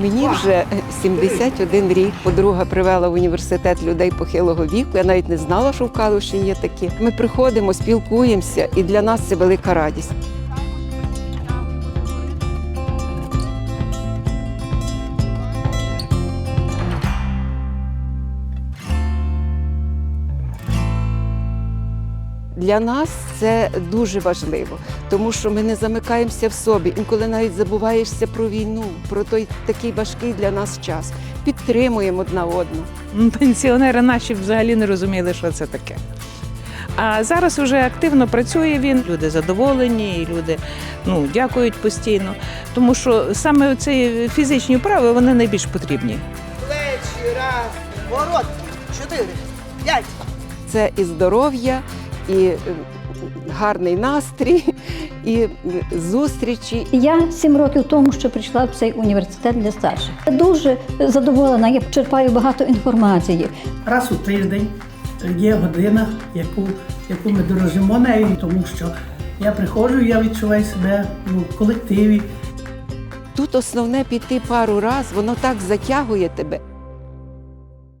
Мені вже 71 рік. Подруга привела в університет людей похилого віку. Я навіть не знала, що в Калуші є такі. Ми приходимо, спілкуємося, і для нас це велика радість. Для нас це дуже важливо, тому що ми не замикаємося в собі. Інколи навіть забуваєшся про війну, про той такий важкий для нас час. Підтримуємо одна одну. Пенсіонери наші взагалі не розуміли, що це таке. А зараз вже активно працює він. Люди задоволені, і люди ну, дякують постійно. Тому що саме ці фізичні вправи вони найбільш потрібні. Плечі, раз, ворот, чотири, п'ять. Це і здоров'я, і е, гарний настрій, і е, зустрічі. Я сім років тому, що прийшла в цей університет для старших. Я дуже задоволена. Я черпаю багато інформації. раз у тиждень є година, яку, яку ми дорожимо нею, тому що я приходжу, я відчуваю себе ну, в колективі. Тут основне піти пару раз, воно так затягує тебе.